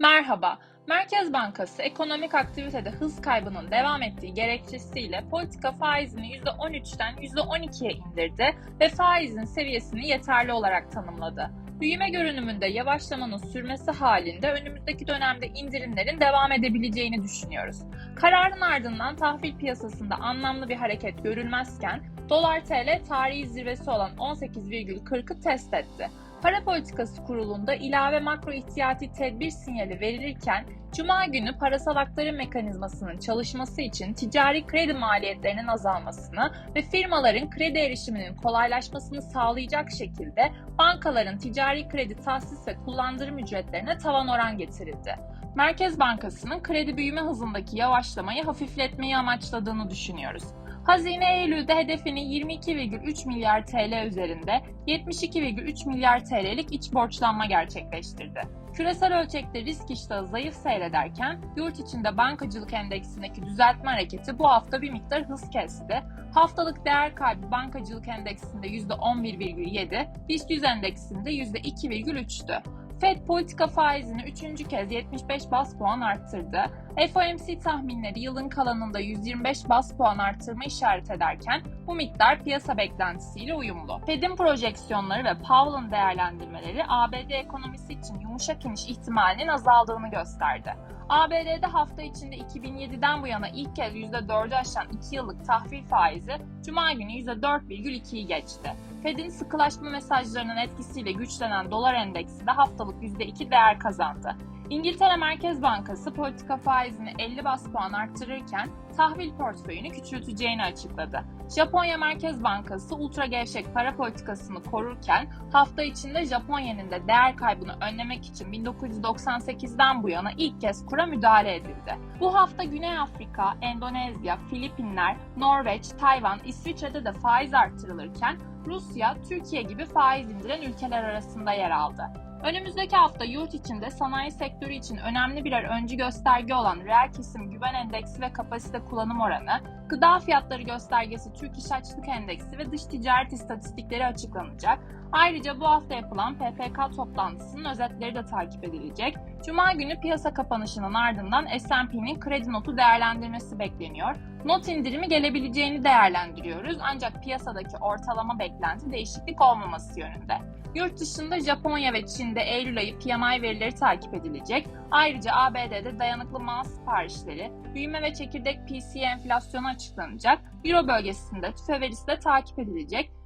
Merhaba. Merkez Bankası ekonomik aktivitede hız kaybının devam ettiği gerekçesiyle politika faizini %13'ten %12'ye indirdi ve faizin seviyesini yeterli olarak tanımladı. Büyüme görünümünde yavaşlamanın sürmesi halinde önümüzdeki dönemde indirimlerin devam edebileceğini düşünüyoruz. Kararın ardından tahvil piyasasında anlamlı bir hareket görülmezken dolar TL tarihi zirvesi olan 18,40'ı test etti. Para Politikası Kurulu'nda ilave makro ihtiyati tedbir sinyali verilirken Cuma günü parasal aktarım mekanizmasının çalışması için ticari kredi maliyetlerinin azalmasını ve firmaların kredi erişiminin kolaylaşmasını sağlayacak şekilde bankaların ticari kredi tahsis ve kullandırım ücretlerine tavan oran getirildi. Merkez Bankası'nın kredi büyüme hızındaki yavaşlamayı hafifletmeyi amaçladığını düşünüyoruz. Hazine Eylül'de hedefini 22,3 milyar TL üzerinde 72,3 milyar TL'lik iç borçlanma gerçekleştirdi. Küresel ölçekte risk iştahı zayıf seyrederken yurt içinde bankacılık endeksindeki düzeltme hareketi bu hafta bir miktar hız kesti. Haftalık değer kaybı bankacılık endeksinde %11,7, BIST 100 endeksinde %2,3'tü. Fed politika faizini üçüncü kez 75 bas puan arttırdı. FOMC tahminleri yılın kalanında 125 bas puan artırma işaret ederken bu miktar piyasa beklentisiyle uyumlu. Fed'in projeksiyonları ve Powell'ın değerlendirmeleri ABD ekonomisi için yumuşak iniş ihtimalinin azaldığını gösterdi. ABD'de hafta içinde 2007'den bu yana ilk kez %4'ü aşan 2 yıllık tahvil faizi Cuma günü %4,2'yi geçti. Fed'in sıkılaşma mesajlarının etkisiyle güçlenen dolar endeksi de haftalık %2 değer kazandı. İngiltere Merkez Bankası politika faizini 50 bas puan arttırırken tahvil portföyünü küçülteceğini açıkladı. Japonya Merkez Bankası ultra gevşek para politikasını korurken hafta içinde Japon yeninde değer kaybını önlemek için 1998'den bu yana ilk kez kura müdahale edildi. Bu hafta Güney Afrika, Endonezya, Filipinler, Norveç, Tayvan, İsviçre'de de faiz artırılırken Rusya, Türkiye gibi faiz indiren ülkeler arasında yer aldı. Önümüzdeki hafta yurt içinde sanayi sektörü için önemli birer öncü gösterge olan reel kesim güven endeksi ve kapasite kullanım oranı, gıda fiyatları göstergesi Türk İş Açlık Endeksi ve dış ticaret istatistikleri açıklanacak. Ayrıca bu hafta yapılan PPK toplantısının özetleri de takip edilecek. Cuma günü piyasa kapanışının ardından S&P'nin kredi notu değerlendirmesi bekleniyor. Not indirimi gelebileceğini değerlendiriyoruz ancak piyasadaki ortalama beklenti değişiklik olmaması yönünde. Yurt dışında Japonya ve Çin'de Eylül ayı PMI verileri takip edilecek. Ayrıca ABD'de dayanıklı mal siparişleri, büyüme ve çekirdek PCE enflasyonu açıklanacak. Euro bölgesinde tüfe verisi de takip edilecek.